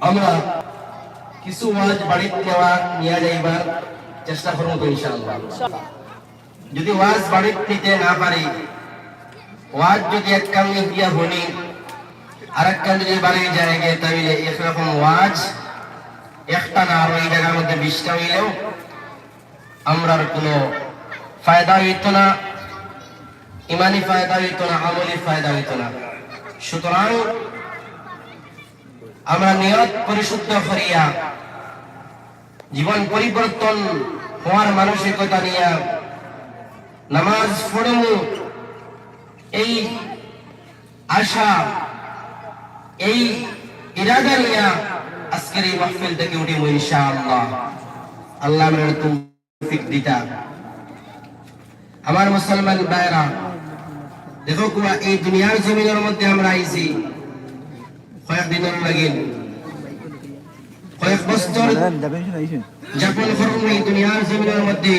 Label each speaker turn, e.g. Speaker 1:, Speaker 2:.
Speaker 1: আমরা কিছু ওয়াজ বাড়িতে নিয়ে যাইবার চেষ্টা ইনশাআল্লাহ যদি ওয়াজ না পারি ওয়াজ যদি এক শুনি আর এক যদি বাড়ি যায় তাহলে একরকম ওয়াজ একটা না জায়গার মধ্যে বিশটা হইলেও আমরার কোনো ফায়দা হইতো না ইমানি ফায়দা হইতো না আমলি ফায়দা হইতো না সুতরাং আমরা নিয়ত পরিশুদ্ধ করিয়া জীবন পরিবর্তন হওয়ার মানসিকতা নিয়ে নামাজ পড়মু। এই আশা, এই ইরাদা নিয়ে আজকের এই মাহফিল থেকে উঠিব ইনশাআল্লাহ। আল্লাহ তৌফিক দিতা। আমার মুসলমান ভাইরা দেখো কুয়া এই দুনিয়ার জমিনের মধ্যে আমরা আইছি। কয়েকদিনের লাগে কয়েক বছর যাপন করুন এই দুনিয়ার জমিনের মধ্যে।